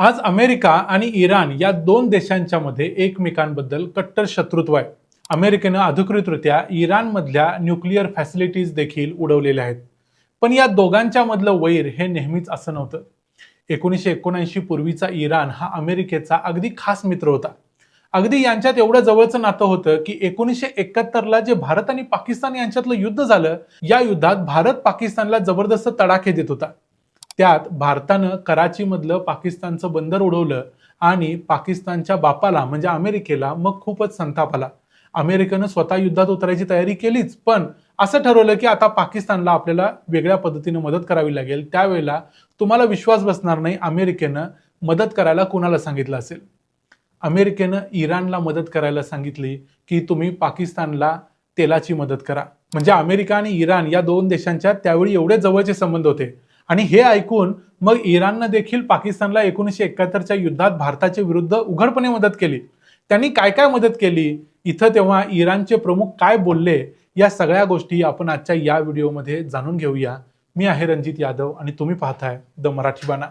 आज अमेरिका आणि इराण या दोन देशांच्या मध्ये एकमेकांबद्दल कट्टर शत्रुत्व आहे. अमेरिकेनं अधिकृतरित्या इराणमधल्या न्यूक्लिअर फॅसिलिटीज देखील उडवलेल्या आहेत. पण या दोघांच्या मधलं वैर हे नेहमीच असं नव्हतं. एकोणीसशे एकोणऐंशी पूर्वीचा इराण हा अमेरिकेचा अगदी खास मित्र होता. अगदी यांच्यात एवढं जवळचं नातं होतं की एकोणीसशे एकाहत्तरला जे भारत आणि पाकिस्तान यांच्यातलं युद्ध झालं या युद्धात भारत पाकिस्तानला जबरदस्त तडाखे देत होता. त्यात भारतानं कराचीमधलं पाकिस्तानचं बंदर उडवलं आणि पाकिस्तानच्या बापाला म्हणजे अमेरिकेला मग खूपच संताप आला अमेरिकेनं स्वतः युद्धात उतरायची तयारी केलीच पण असं ठरवलं की आता पाकिस्तानला आपल्याला वेगळ्या पद्धतीने मदत करावी लागेल. त्यावेळेला तुम्हाला विश्वास बसणार नाही अमेरिकेनं मदत करायला कुणाला सांगितलं असेल? अमेरिकेनं इराणला मदत करायला सांगितली की तुम्ही पाकिस्तानला तेलाची मदत करा. म्हणजे अमेरिका आणि इराण या दोन देशांच्या त्यावेळी एवढे जवळचे संबंध होते. आणि हे ऐकून मग इराणनं देखील पाकिस्तानला एकोणीसशे एकाहत्तरच्या युद्धात भारताच्या विरुद्ध उघडपणे मदत केली. त्यांनी काय काय मदत केली? इथं तेव्हा इराणचे प्रमुख काय बोलले? या सगळ्या गोष्टी आपण आजच्या या व्हिडिओमध्ये जाणून घेऊया. मी आहे रणजित यादव आणि तुम्ही पाहताय द मराठी बाणा.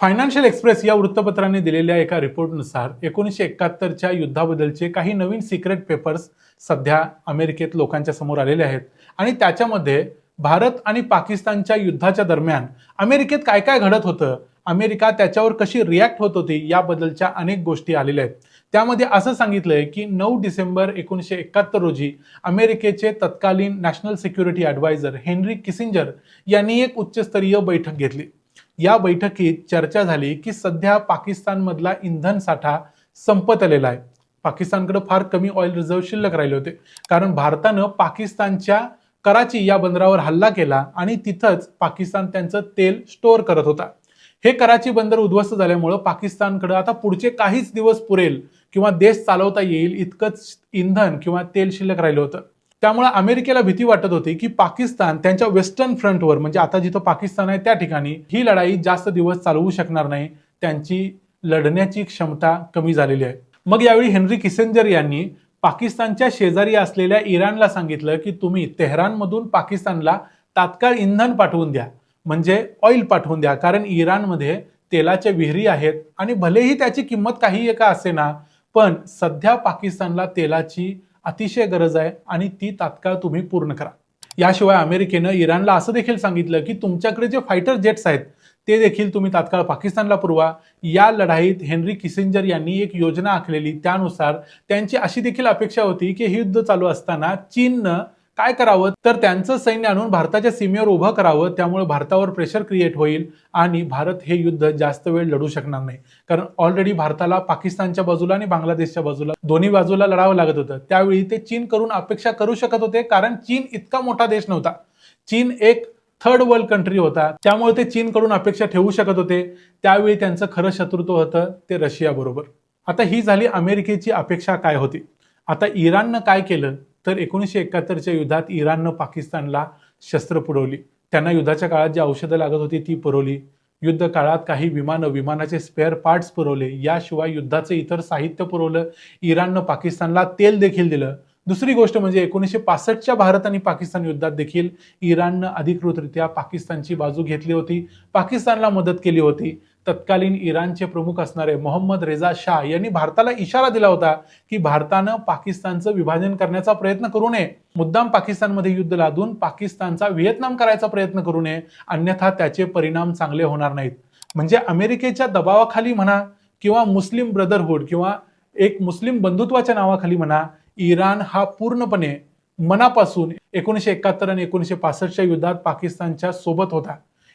फायनान्शियल एक्सप्रेस या वृत्तपत्राने दिलेल्या एका रिपोर्टनुसार एकोणीसशे एकाहत्तरच्या युद्धाबद्दलचे काही नवीन सिक्रेट पेपर्स सध्या अमेरिकेत लोकांच्या समोर आलेले आहेत. आणि त्याच्यामध्ये भारत आणि पाकिस्तानच्या युद्धाच्या दरम्यान अमेरिकेत काय काय घडत होतं अमेरिका त्याच्यावर कशी रिॲक्ट होत होती याबद्दलच्या अनेक गोष्टी आलेल्या आहेत. त्यामध्ये असं सांगितलंय की नऊ डिसेंबर एकोणीसशे एकाहत्तर रोजी अमेरिकेचे तत्कालीन national security adviser Henry Kissinger यांनी एक उच्चस्तरीय बैठक घेतली. या बैठकीत चर्चा झाली की सध्या पाकिस्तानमधला इंधन साठा संपत आलेला आहे. पाकिस्तानकडे फार कमी ऑइल रिझर्व्ह शिल्लक राहिले होते. कारण भारतानं पाकिस्तानच्या कराची या बंदरावर हल्ला केला आणि तिथंच पाकिस्तान त्यांचं तेल स्टोअर करत होता. हे कराची बंदर उद्ध्वस्त झाल्यामुळं पाकिस्तानकडे आता पुढचे काहीच दिवस पुरेल किंवा देश चालवता येईल इतकंच इंधन किंवा तेल शिल्लक राहिलं होतं. त्यामुळे अमेरिकेला भीती वाटत होती की पाकिस्तान त्यांच्या वेस्टर्न फ्रंटवर म्हणजे आता जिथं पाकिस्तान आहे त्या ठिकाणी ही लढाई जास्त दिवस चालवू शकणार नाही. त्यांची लढण्याची क्षमता कमी झालेली आहे. मग यावेळी हेनरी किसेंजर यांनी पाकिस्तानच्या शेजारी असलेल्या इराणला सांगितलं की तुम्ही तेहरानमधून पाकिस्तानला तात्काळ इंधन पाठवून द्या. म्हणजे ऑइल पाठवून द्या. कारण इराणमध्ये तेलाच्या विहिरी आहेत आणि भलेही त्याची किंमत काही एका असे ना पण सध्या पाकिस्तानला तेलाची अतिशय गरज आहे आणि ती तात्काळ तुम्ही पूर्ण करा. याशिवाय अमेरिकेनं इराणला असं देखील सांगितलं की तुमच्याकडे जे फायटर जेट्स आहेत ते देखील तुम्ही तात्काळ पाकिस्तानला पुरवा. या लढाईत हेनरी किसिंजर यांनी एक योजना आखलेली त्यानुसार त्यांची अशी देखील अपेक्षा होती की हे युद्ध चालू असताना चीननं काय करावं? तर त्यांचं सैन्य आणून भारताच्या सीमेवर उभं करावं त्यामुळे भारतावर प्रेशर क्रिएट होईल आणि भारत हे युद्ध जास्त वेळ लढू शकणार नाही. कारण ऑलरेडी भारताला पाकिस्तानच्या बाजूला आणि बांगलादेशच्या बाजूला दोन्ही बाजूला लढावं लागत होतं. त्यावेळी ते चीन करून अपेक्षा करू शकत होते कारण चीन इतका मोठा देश नव्हता. चीन एक थर्ड वर्ल्ड कंट्री होता. त्यामुळे ते चीनकडून अपेक्षा ठेवू शकत होते. त्यावेळी त्यांचं खरं शत्रुत्व होतं ते रशियाबरोबर आता ही झाली अमेरिकेची अपेक्षा काय होती? आता इराणनं काय केलं? तर एकोणीसशे एकाहत्तरच्या युद्धात इराणनं पाकिस्तानला शस्त्र पुरवली. त्यांना युद्धाच्या काळात जी औषधं लागत होती ती पुरवली. युद्ध काळात काही विमानं विमानाचे स्पेअर पार्ट्स पुरवले. याशिवाय युद्धाचं इतर साहित्य पुरवलं. इराणनं पाकिस्तानला तेल देखील दिलं. दुसरी गोष्ट म्हणजे एकोणीसशे पासष्टच्या भारत आणि पाकिस्तान युद्धात देखील इराणनं अधिकृतरित्या पाकिस्तानची बाजू घेतली होती. पाकिस्तानला मदत केली होती. तत्कालीन इराणचे प्रमुख असणारे मोहम्मद रेजा शाह यांनी भारताला इशारा दिला होता की भारतानं पाकिस्तानचं विभाजन करण्याचा प्रयत्न करू नये. मुद्दाम पाकिस्तानमध्ये युद्ध लादून पाकिस्तानचा व्हिएतनाम करायचा प्रयत्न करू नये. अन्यथा त्याचे परिणाम चांगले होणार नाहीत. म्हणजे अमेरिकेच्या दबावाखाली म्हणा किंवा मुस्लिम ब्रदरहूड किंवा एक मुस्लिम बंधुत्वाच्या नावाखाली म्हणा इराण हा पूर्णपणे मनापासून एकोणीसशे एकाहत्तर आणि एकोणीसशे पासष्टच्या युद्धात पाकिस्तानच्या सोबत होता.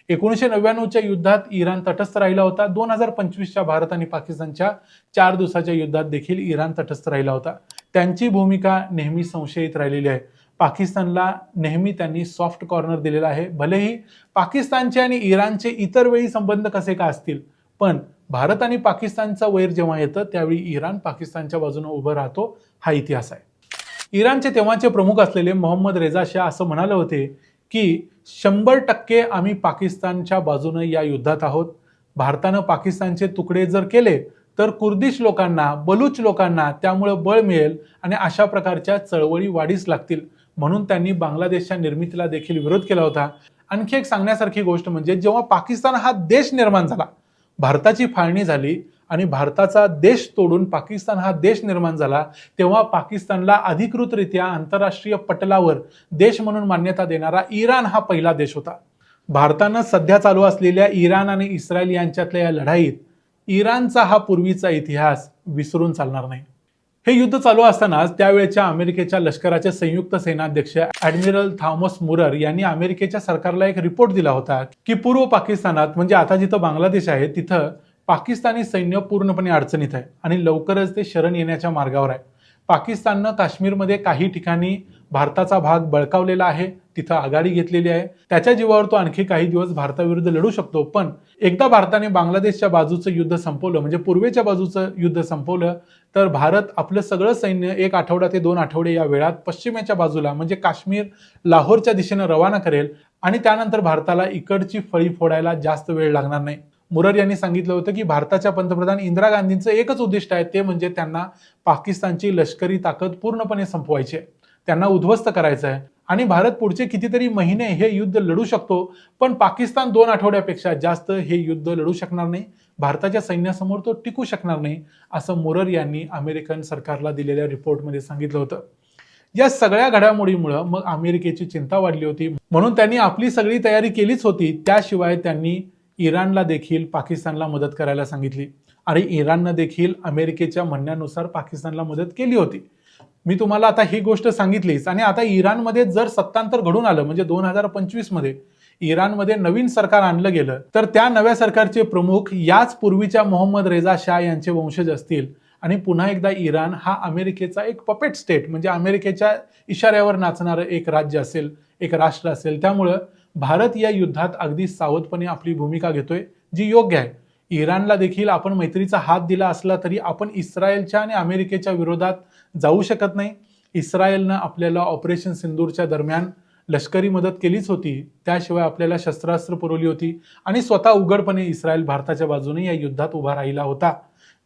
एकोणीसशे नव्याण्णवच्या युद्धात इराण तटस्थ राहिला होता. दोन हजार पंचवीसच्या भारत आणि पाकिस्तानच्या चार दिवसाच्या युद्धात देखील इराण तटस्थ राहिला होता. त्यांची भूमिका नेहमी संशयित राहिलेली आहे. पाकिस्तानला नेहमी त्यांनी सॉफ्ट कॉर्नर दिलेला आहे. भलेही पाकिस्तानचे आणि इराणचे इतर वेळी संबंध कसे का असतील पण भारत आणि पाकिस्तानचा वैर जेव्हा येतं त्यावेळी इराण पाकिस्तानच्या बाजूने उभं राहतो हा इतिहास आहे. इराणचे तेव्हाचे प्रमुख असलेले मोहम्मद रेजा शाह असं म्हणाले होते की शंभर टक्के आम्ही पाकिस्तानच्या बाजूनं या युद्धात आहोत. भारतानं पाकिस्तानचे तुकडे जर केले तर कुर्दिश लोकांना बलूच लोकांना त्यामुळे बळ मिळेल आणि अशा प्रकारच्या चळवळी वाढीस लागतील. म्हणून त्यांनी बांगलादेशच्या निर्मितीला देखील विरोध केला होता. आणखी एक सांगण्यासारखी गोष्ट म्हणजे जेव्हा पाकिस्तान हा देश निर्माण झाला भारताची फाळणी झाली आणि भारताचा देश तोडून पाकिस्तान हा देश निर्माण झाला तेव्हा पाकिस्तानला अधिकृतरित्या आंतरराष्ट्रीय पटलावर देश म्हणून मान्यता देणारा इराण हा पहिला देश होता. भारतानं सध्या चालू असलेल्या इराण आणि इस्रायल यांच्यातल्या या लढाईत इराणचा हा पूर्वीचा इतिहास विसरून चालणार नाही. हे युद्ध चालू असतानाच त्यावेळेच्या अमेरिकेच्या लष्कराचे संयुक्त सेनाध्यक्ष ऍडमिरल थॉमस मुरर यांनी अमेरिकेच्या सरकारला एक रिपोर्ट दिला होता की पूर्व पाकिस्तानात म्हणजे आता जिथं बांगलादेश आहे तिथं पाकिस्तानी सैन्य पूर्णपणे अडचणीत आहे आणि लवकरच ते शरण येण्याच्या मार्गावर आहे. पाकिस्ताननं काश्मीरमध्ये काही ठिकाणी भारताचा भाग बळकावलेला आहे तिथं आघाडी घेतलेली आहे. त्याच्या जीवावर तो आणखी काही दिवस भारताविरुद्ध लढू शकतो. पण एकदा भारताने बांगलादेशच्या बाजूचं युद्ध संपवलं म्हणजे पूर्वेच्या बाजूचं युद्ध संपवलं तर भारत आपलं सगळं सैन्य एक आठवडा ते दोन आठवडे या वेळात पश्चिमेच्या बाजूला म्हणजे काश्मीर लाहोरच्या दिशेनं रवाना करेल आणि त्यानंतर भारताला इकडची फळी फोडायला जास्त वेळ लागणार नाही. मुरर यांनी सांगितलं होतं की भारताच्या पंतप्रधान इंदिरा गांधींचं एकच उद्दिष्ट आहे ते म्हणजे त्यांना पाकिस्तानची लष्करी ताकद पूर्णपणे संपवायची आहे. त्यांना उद्ध्वस्त करायचं आहे. आणि भारत पुढचे कितीतरी महिने हे युद्ध लढू शकतो पण पाकिस्तान दोन आठवड्यापेक्षा जास्त हे युद्ध लढू शकणार नाही. भारताच्या सैन्यासमोर तो टिकू शकणार नाही असं मुरर यांनी अमेरिकन सरकारला दिलेल्या रिपोर्टमध्ये सांगितलं होतं. या सगळ्या घडामोडीमुळं मग अमेरिकेची चिंता वाढली होती. म्हणून त्यांनी आपली सगळी तयारी केलीच होती. त्याशिवाय त्यांनी इराणला देखील पाकिस्तानला मदत करायला सांगितली. आणि इराणनं देखील अमेरिकेच्या म्हणण्यानुसार पाकिस्तानला मदत केली होती. मी तुम्हाला आता ही गोष्ट सांगितलीच. आणि आता इराणमध्ये जर सत्तांतर घडून आलं म्हणजे दोन हजार पंचवीसमध्ये इराणमध्ये नवीन सरकार आणलं गेलं तर त्या नव्या सरकारचे प्रमुख याच पूर्वीच्या मोहम्मद रेजा शाह यांचे वंशज असतील. आणि पुन्हा एकदा इराण हा अमेरिकेचा एक पपेट स्टेट म्हणजे अमेरिकेच्या इशाऱ्यावर नाचणारं एक राज्य असेल एक राष्ट्र असेल. त्यामुळं भारत या युद्धात अगदी सावधपणे आपली भूमिका घेतोय जी योग्य आहे. इराणला देखील आपण मैत्रीचा हात दिला असला तरी आपण इस्रायलच्या आणि अमेरिकेच्या विरोधात जाऊ शकत नाही. इस्रायलनं आपल्याला ऑपरेशन सिंदूरच्या दरम्यान लष्करी मदत केलीच होती. त्याशिवाय आपल्याला शस्त्रास्त्र पुरवली होती आणि स्वतः उघडपणे इस्रायल भारताच्या बाजूने या युद्धात उभा राहिला होता.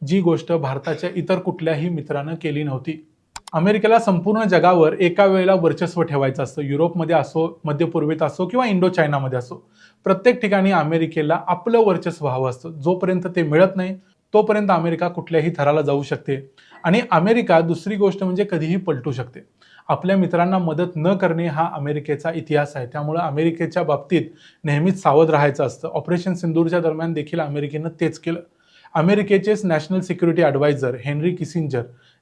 जी गोष्ट भारताच्या इतर कुठल्याही मित्रानं केली नव्हती. अमेरिकेला संपूर्ण जगावर एका वेळेला वर्चस्व ठेवायचं असतं. युरोपमध्ये असो मध्य पूर्वेत असो किंवा इंडो चायनामध्ये असो. प्रत्येक ठिकाणी अमेरिकेला आपलं वर्चस्व हवं असतं. जोपर्यंत ते मिळत नाही तोपर्यंत अमेरिका कुठल्याही थराला जाऊ शकते. आणि अमेरिका दुसरी गोष्ट म्हणजे कधीही पलटू शकते. आपल्या मित्रांना मदत न करणे हा अमेरिकेचा इतिहास आहे. त्यामुळे अमेरिकेच्या बाबतीत नेहमीच सावध राहायचं असतं. ऑपरेशन सिंदूरच्या दरम्यान देखील अमेरिकेनं तेच केलं. अमेरिकेचेच national security adviser Henry Kissinger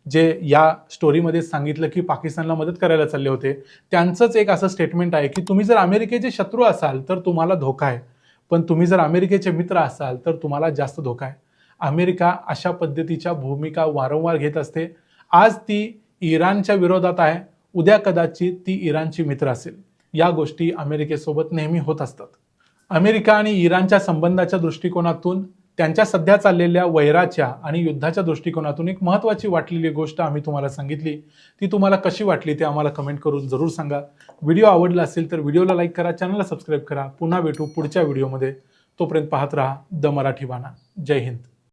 जे या स्टोरीमध्ये सांगितलं की पाकिस्तानला मदत करायला चालले होते त्यांचंच एक असं स्टेटमेंट आहे की तुम्ही जर अमेरिकेचे शत्रू असाल तर तुम्हाला धोका आहे. पण तुम्ही जर अमेरिकेचे मित्र असाल तर तुम्हाला जास्त धोका आहे. अमेरिका अशा पद्धतीच्या भूमिका वारंवार घेत असते. आज ती इराणच्या विरोधात आहे उद्या कदाचित ती इराणची मित्र असेल. या गोष्टी अमेरिकेसोबत नेहमी होत असतात. अमेरिका आणि इराणच्या संबंधाच्या दृष्टिकोनातून त्यांच्या सध्या चाललेल्या वैराच्या आणि युद्धाच्या दृष्टिकोनातून एक महत्त्वाची वाटलेली गोष्ट आम्ही तुम्हाला सांगितली. ती तुम्हाला कशी वाटली ते आम्हाला कमेंट करून जरूर सांगा. व्हिडिओ आवडला असेल तर व्हिडिओला लाईक करा चॅनलला सबस्क्राईब करा. पुन्हा भेटू पुढच्या व्हिडिओमध्ये तोपर्यंत पाहत राहा द मराठी बाणा. जय हिंद.